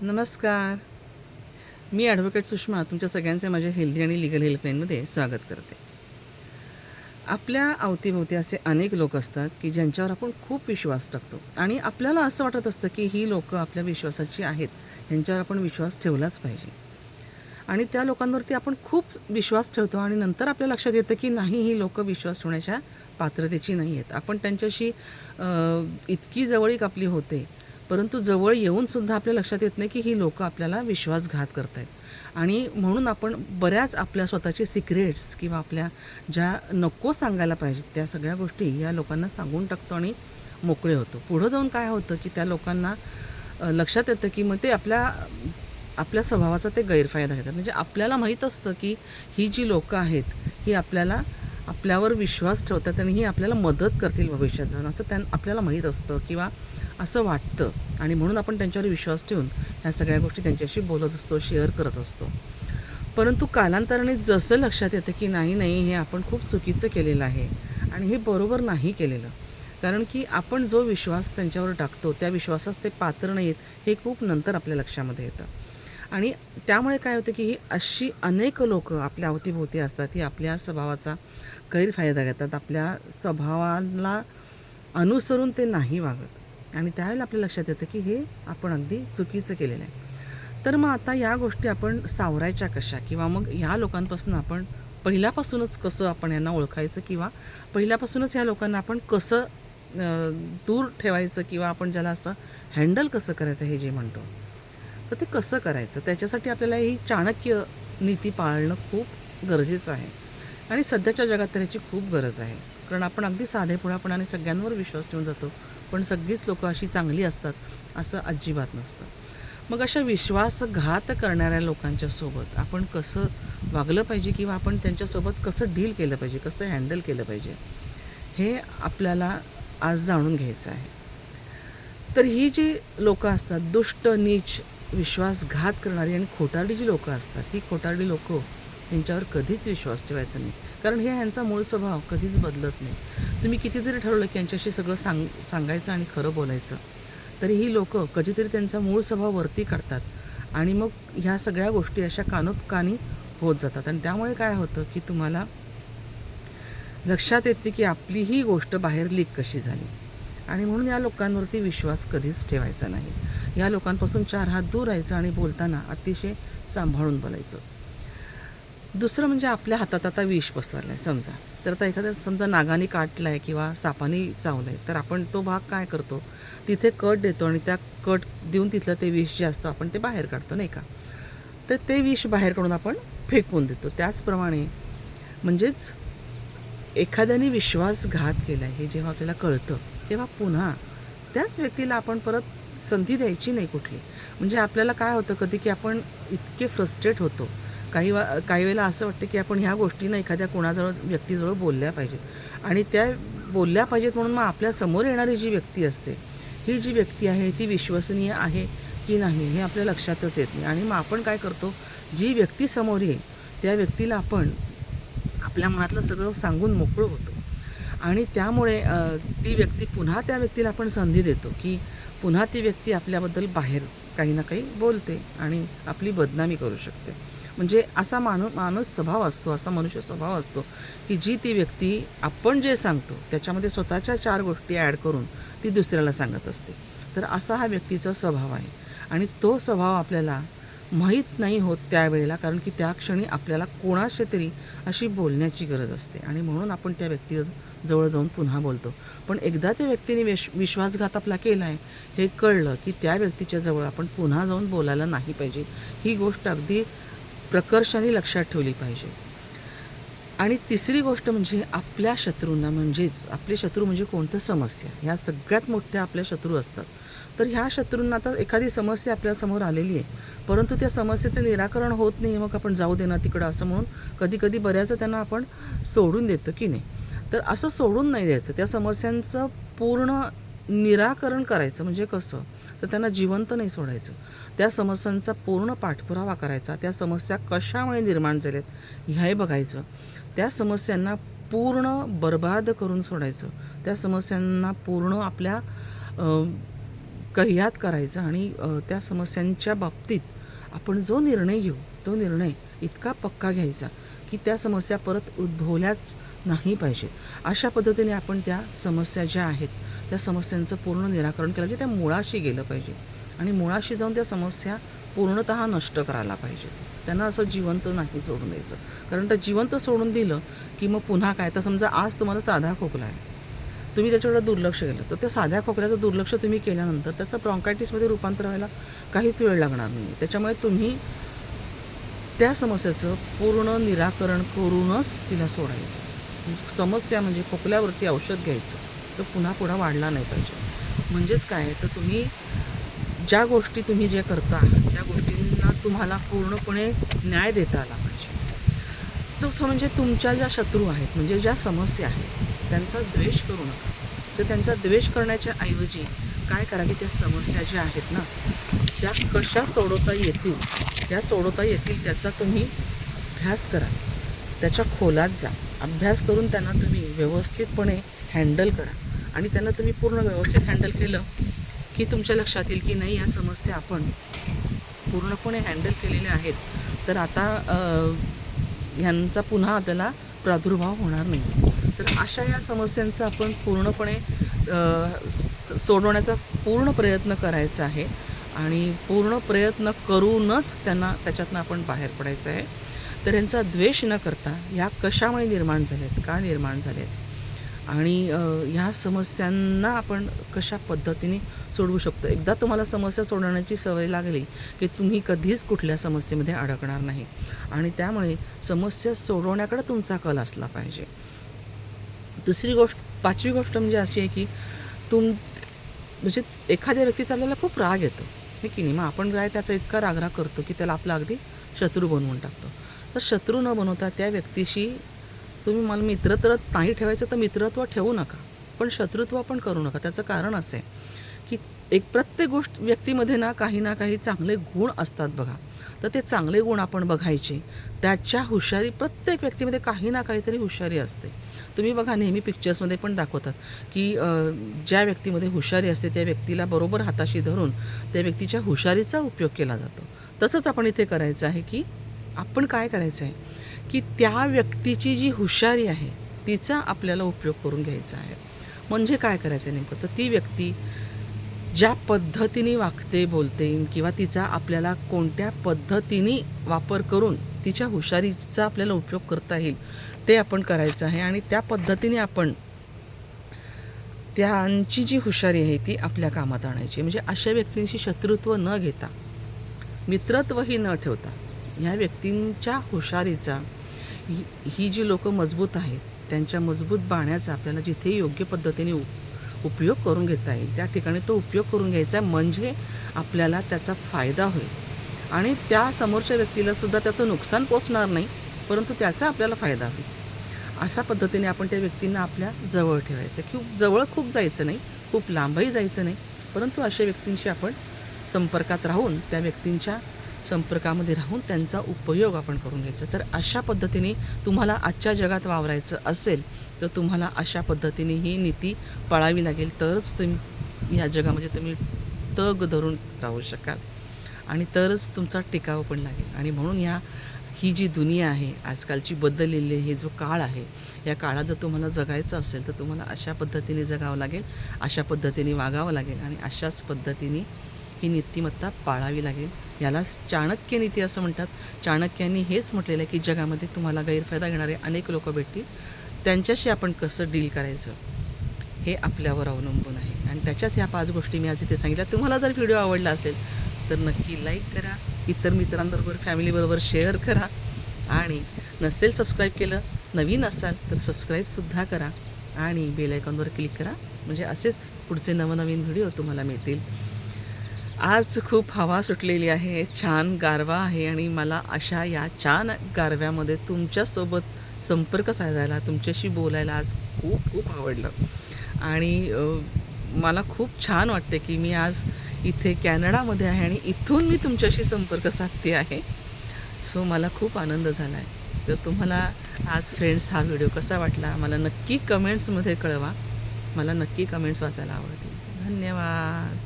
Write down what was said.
नमस्कार. मी ॲडव्होकेट सुषमा तुमच्या सगळ्यांचे माझ्या हेल्दी आणि लिगल हेल्पलाईनमध्ये स्वागत करते. आपल्या अवतीभोवती असे अनेक लोक असतात की ज्यांच्यावर आपण खूप विश्वास टाकतो आणि आपल्याला असं वाटत असतं की ही लोकं आपल्या विश्वासाची आहेत ह्यांच्यावर आपण विश्वास ठेवलाच पाहिजे. आणि त्या लोकांवरती आपण खूप विश्वास ठेवतो आणि नंतर आपल्या लक्षात येतं की नाही ही लोक विश्वास ठेवण्याच्या पात्रतेची नाही आहेत आपण त्यांच्याशी इतकी जवळीक आपली होते परंतु जवळ येऊनसुद्धा आपल्या लक्षात येत नाही की ही लोकं आपल्याला विश्वासघात करत आहेत आणि म्हणून आपण बऱ्याच आपल्या स्वतःचे सिक्रेट्स किंवा आपल्या ज्या नको सांगायला पाहिजेत त्या सगळ्या गोष्टी या लोकांना सांगून टाकतो आणि मोकळे होतो. पुढं जाऊन काय होतं की त्या लोकांना लक्षात येतं की मग ते आपल्या आपल्या स्वभावाचा ते गैरफायदा घेतात. म्हणजे आपल्याला माहीत असतं की ही जी लोकं आहेत ही आपल्याला आपल्यावर विश्वास ठेवतात आणि ही आपल्याला मदत करतील भविष्यात. जाऊन असं त्यां आपल्याला माहीत असतं किंवा असं वाटतं आणि म्हणून आपण त्यांच्यावर विश्वास ठेवून ह्या सगळ्या गोष्टी त्यांच्याशी बोलत असतो शेअर करत असतो. परंतु कालांतराने जसं लक्षात येतं की नाही नाही हे आपण खूप चुकीचं केलेलं आहे आणि हे बरोबर नाही केलेलं. कारण की आपण जो विश्वास त्यांच्यावर टाकतो त्या विश्वासास ते पात्र नाहीत हे खूप नंतर आपल्या लक्षामध्ये येतं. आणि त्यामुळे काय होतं की ही अशी अनेक लोक आपल्या अवतीभोवती असतात ही आपल्या स्वभावाचा गैरफायदा घेतात. आपल्या स्वभावाला अनुसरून ते नाही वागत. आणि त्यावेळेला आपल्या लक्षात येतं की हे आपण अगदी चुकीचं केलेलं आहे. तर मग आता या गोष्टी आपण सावरायच्या कशा? किंवा मग ह्या लोकांपासून आपण पहिल्यापासूनच कसं आपण यांना ओळखायचं? किंवा पहिल्यापासूनच ह्या लोकांना आपण कसं दूर ठेवायचं? किंवा आपण ज्याला असं हँडल कसं करायचं हे जे म्हणतो? तर ते कसं करायचं? त्याच्यासाठी आपल्याला ही चाणक्य नीती पाळणं खूप गरजेचं आहे. आणि सध्याच्या जगात तर ह्याची खूप गरज आहे. कारण आपण अगदी साधेपुढापणाने सगळ्यांवर विश्वास ठेवून जातो. पण सगळीच लोकं अशी चांगली असतात असं अजिबात नसतं. मग अशा विश्वासघात करणाऱ्या लोकांच्या सोबत आपण कसं वागलं पाहिजे किंवा आपण त्यांच्यासोबत कसं डील केलं पाहिजे कसं हँडल केलं पाहिजे हे आपल्याला आज जाणून घ्यायचं आहे. तर ही जी लोकं असतात दुष्ट नीच विश्वासघात करणारी आणि खोटारडी जी लोकं असतात ही खोटारडी लोकं यांच्यावर कधीच विश्वास ठेवायचा नाही. कारण हे ह्यांचा मूळ स्वभाव कधीच बदलत नाही. तुम्ही किती जरी ठरवलं की यांच्याशी सगळं सांग सांगायचं आणि खरं बोलायचं तरी ही लोकं कधीतरी त्यांचा मूळ स्वभाव वरती काढतात आणि मग ह्या सगळ्या गोष्टी अशा कानोपकानी होत जातात. आणि त्यामुळे काय होतं की तुम्हाला लक्षात येते की आपली ही गोष्ट बाहेर लीक कशी झाली. आणि म्हणून या लोकांवरती विश्वास कधीच ठेवायचा नाही. या लोकांपासून चार हात दूर राहायचं आणि बोलताना अतिशय सांभाळून बोलायचं. दुसरं म्हणजे आपल्या हातात आता विष पसरलं आहे समजा. तर आता एखाद्या समजा नागाने काटला आहे किंवा सापाने चावलं आहे तर आपण तो भाग काय करतो? तिथे कट देतो आणि त्या कट देऊन तिथलं ते विष जे असतं आपण ते बाहेर काढतो नाही का? तर ते विष बाहेर काढून आपण फेकून देतो. त्याचप्रमाणे म्हणजेच एखाद्याने विश्वासघात केला आहे हे जेव्हा आपल्याला कळतं तेव्हा पुन्हा त्याच व्यक्तीला आपण परत संधी द्यायची नाही कुठली म्हणजे आपल्याला काय होतं कधी की आपण इतके फ्रस्ट्रेट होतो. काही वा काही वेळेला असं वाटतं की आपण ह्या गोष्टीनं एखाद्या कोणाजवळ व्यक्तीजवळ बोलल्या पाहिजेत. आणि त्या बोलल्या पाहिजेत म्हणून मग आपल्यासमोर येणारी जी व्यक्ती असते ही जी व्यक्ती आहे ती विश्वसनीय आहे की नाही हे आपल्या लक्षातच येत नाही. आणि मग आपण काय करतो जी व्यक्ती समोर येईल त्या व्यक्तीला आपण आपल्या मनातलं सगळं सांगून मोकळं होतो. आणि त्यामुळे ती व्यक्ती पुन्हा त्या व्यक्तीला आपण संधी देतो की पुन्हा ती व्यक्ती आपल्याबद्दल बाहेर काही ना काही बोलते आणि आपली बदनामी करू शकते. म्हणजे असा माणू माणूस स्वभाव असतो असा मनुष्य स्वभाव असतो की जी ती व्यक्ती आपण जे सांगतो त्याच्यामध्ये स्वतःच्या चार गोष्टी ॲड करून ती दुसऱ्याला सांगत असते. तर असा हा व्यक्तीचा स्वभाव आहे आणि तो स्वभाव आपल्याला माहीत नाही होत त्यावेळेला कारण की त्या क्षणी आपल्याला कोणाशी तरी अशी बोलण्याची गरज असते. आणि म्हणून आपण त्या व्यक्ती जवळ जाऊन पुन्हा बोलतो. पण एकदा त्या व्यक्तीने विश विश्वासघात आपला केला आहे हे कळलं की त्या व्यक्तीच्या जवळ आपण पुन्हा जाऊन बोलायला नाही पाहिजे. ही गोष्ट अगदी प्रकर्षाने लक्षात ठेवली पाहिजे. आणि तिसरी गोष्ट म्हणजे आपल्या शत्रूंना म्हणजेच आपले शत्रू म्हणजे कोणतं समस्या? ह्या सगळ्यात मोठ्या आपल्या शत्रू असतात. तर ह्या शत्रूंना आता एखादी समस्या आपल्यासमोर आलेली आहे. परंतु त्या समस्येचं निराकरण होत नाही मग आपण जाऊ दे ना तिकडं असं म्हणून कधी कधी बऱ्याचदा त्यांना आपण सोडून देतो की नाही. तर असं सोडून नाही द्यायचं. त्या समस्यांचं पूर्ण निराकरण करायचं म्हणजे कसं? तर त्यांना जिवंत नाही सोडायचं. त्या समस्यांचा पूर्ण पाठपुरावा करायचा. त्या समस्या कशामुळे निर्माण झाल्यात हे बघायचं. त्या समस्यांना पूर्ण बर्बाद करून सोडायचं. त्या समस्यांना पूर्ण आपल्या कह्यात करायचं आणि त्या समस्यांच्या बाबतीत आपण जो निर्णय घेऊ तो निर्णय इतका पक्का घ्यायचा की त्या समस्या परत उद्भवल्याच नाही पाहिजेत. अशा पद्धतीने आपण त्या समस्या ज्या आहेत त्या समस्यांचं पूर्ण निराकरण केलं पाहिजे त्या मुळाशी गेलं पाहिजे आणि मुळाशी जाऊन त्या समस्या पूर्णत नष्ट करायला पाहिजे. त्यांना असं जिवंत नाही सोडून द्यायचं. कारण तर जिवंत सोडून दिलं की मग पुन्हा काय? तर समजा आज तुम्हाला साधा खोकला आहे. तुम्ही त्याच्याकडे दुर्लक्ष केलं. तर त्या साध्या खोकल्याचं दुर्लक्ष तुम्ही केल्यानंतर त्याचं ब्रॉन्कायटिसमध्ये रूपांतर व्हायला काहीच वेळ लागणार नाही त्याच्यामुळे तुम्ही त्या समस्येचं पूर्ण निराकरण करूनच तिला सोडायचं. समस्या म्हणजे खोकल्यावरती औषध घ्यायचं. तर पुन्हा पुढा वाढला नाही पाहिजे. म्हणजेच काय? आहे तर तुम्ही ज्या गोष्टी तुम्ही जे करता त्या गोष्टींना तुम्हाला पूर्णपणे न्याय देता आला पाहिजे. चौथं म्हणजे तुमच्या ज्या शत्रू आहेत म्हणजे ज्या समस्या आहेत त्यांचा द्वेष करू नका. तर त्यांचा द्वेष करण्याच्या ऐवजी काय करा की त्या समस्या ज्या आहेत ना त्या कशा सोडवता येतील? त्या सोडवता येतील त्याचा तुम्ही अभ्यास करा. त्याच्या खोलात जा. अभ्यास करून त्यांना तुम्ही व्यवस्थितपणे हँडल करा. आणि त्यांना तुम्ही पूर्ण व्यवस्थित हँडल केलं की तुमच्या लक्षात येईल की नाही या समस्या आपण पूर्णपणे हँडल केलेल्या आहेत. तर आता ह्यांचा पुन्हा आपल्याला प्रादुर्भाव होणार नाही. तर अशा या समस्यांचा आपण पूर्णपणे स- सोडवण्याचा पूर्ण प्रयत्न करायचा आहे. आणि पूर्ण प्रयत्न करूनच त्यांना त्याच्यातनं आपण बाहेर पडायचं आहे. तर यांचा द्वेष न करता ह्या कशामुळे निर्माण झाल्यात का निर्माण झाल्यात आणि ह्या समस्यांना आपण कशा पद्धतीने सोडवू शकतो? एकदा तुम्हाला समस्या सोडवण्याची सवय लागली की तुम्ही कधीच कुठल्या समस्येमध्ये अडकणार नाही. आणि त्यामुळे समस्या सोडवण्याकडे तुमचा कल असला पाहिजे. दुसरी गोष्ट पाचवी गोष्ट म्हणजे अशी आहे की तुम म्हणजे एखाद्या व्यक्तीचा आपल्याला खूप राग येतो. हे की नाही? मग आपण काय त्याचा इतका रागराग करतो की त्याला आपला अगदी शत्रू बनवून टाकतो. तर शत्रू न बनवता त्या व्यक्तीशी तुम्ही मला मित्र तर नाही ठेवायचं तर मित्रत्व ठेवू नका. पण शत्रुत्व पण करू नका. त्याचं कारण असं आहे की एक प्रत्येक गोष्ट व्यक्तीमध्ये ना काही ना काही चांगले गुण असतात बघा. तर ते चांगले गुण आपण बघायचे. त्याच्या हुशारी प्रत्येक व्यक्तीमध्ये काही ना काहीतरी हुशारी असते. तुम्ही बघा नेहमी पिक्चर्समध्ये पण दाखवतात की ज्या व्यक्तीमध्ये हुशारी असते त्या व्यक्तीला बरोबर हाताशी धरून त्या व्यक्तीच्या हुशारीचा उपयोग केला जातो. तसंच आपण इथे करायचं आहे की आपण काय करायचं आहे? की त्या व्यक्तीची जी हुशारी आहे तिचा आपल्याला उपयोग करून घ्यायचा आहे. म्हणजे काय करायचं आहे नेमकं? तर ती व्यक्ती ज्या पद्धतीने वागते बोलते किंवा तिचा आपल्याला कोणत्या पद्धतीने वापर करून तिच्या हुशारीचा आपल्याला उपयोग करता येईल ते आपण करायचं आहे. आणि त्या पद्धतीने आपण त्यांची जी हुशारी आहे ती आपल्या कामात आणायची. म्हणजे अशा व्यक्तींशी शत्रुत्व न घेता मित्रत्वही न ठेवता ह्या व्यक्तींच्या हुशारीचा ही ही जी लोकं मजबूत आहेत त्यांच्या मजबूत बाण्याचा आपल्याला जिथे योग्य पद्धतीने उपयोग करून घेता येईल. त्या ठिकाणी तो उपयोग करून घ्यायचा म्हणजे आपल्याला त्याचा फायदा होईल. आणि त्या समोरच्या व्यक्तीला सुद्धा त्याचं नुकसान पोचणार नाही परंतु त्याचा आपल्याला फायदा होईल. अशा पद्धतीने आपण त्या व्यक्तींना आपल्या जवळ ठेवायचं. खूप जवळ खूप जायचं नाही खूप लांबही जायचं नाही परंतु अशा व्यक्तींशी आपण संपर्कात राहून त्या व्यक्तींच्या संपर्कामध्ये राहून त्यांचा उपयोग आपण करून घ्यायचा. तर अशा पद्धतीने तुम्हाला आजच्या जगात वावरायचं असेल तर तुम्हाला अशा पद्धतीने ही नीती पाळावी लागेल. तरच तुम्ही या जगामध्ये तुम्ही तग धरून राहू शकाल. आणि तरच तुमचा टिकाव पण लागेल. आणि म्हणून ह्या ही जी दुनिया आहे आजकालची बदललेली हे जो काळ आहे या काळात जर तुम्हाला जगायचं असेल तर तुम्हाला अशा पद्धतीने जगावं लागेल अशा पद्धतीने वागावं लागेल आणि अशाच पद्धतीने ही नीतिमत्ता पाळावी लागेल. याला चाणक्य नीती असं म्हणतात. चाणक्यांनी हेच म्हटलेलं आहे की जगामध्ये तुम्हाला गैरफायदा घेणारे अनेक लोक भेटतील. त्यांच्याशी आपण कसं डील करायचं हे आपल्यावर अवलंबून आहे. आणि त्याच्याच ह्या पाच गोष्टी मी आज इथे सांगितल्या. तुम्हाला जर व्हिडिओ आवडला असेल तर नक्की लाईक करा. इतर मित्रांबरोबर फॅमिलीबरोबर शेअर करा. आणि नसेल सबस्क्राईब केलं नवीन असाल तर सबस्क्राईबसुद्धा करा. आणि बेलायकॉनवर क्लिक करा. म्हणजे असेच पुढचे नवनवीन व्हिडिओ तुम्हाला मिळतील. आज खूप हवा सुटलेली आहे छान गारवा आहे. आणि मला अशा या छान गारव्यामध्ये तुमच्यासोबत संपर्क साधायला तुमच्याशी बोलायला आज खूप खूप आवडलं. आणि मला खूप छान वाटते की मी आज इथे कॅनडामध्ये आहे आणि इथून मी तुमच्याशी संपर्क साधते आहे. सो मला खूप आनंद झाला आहे तर तुम्हाला आज फ्रेंड्स हा व्हिडिओ कसा वाटला? मला नक्की कमेंट्समध्ये कळवा. मला नक्की कमेंट्स वाचायला आवडतील. धन्यवाद.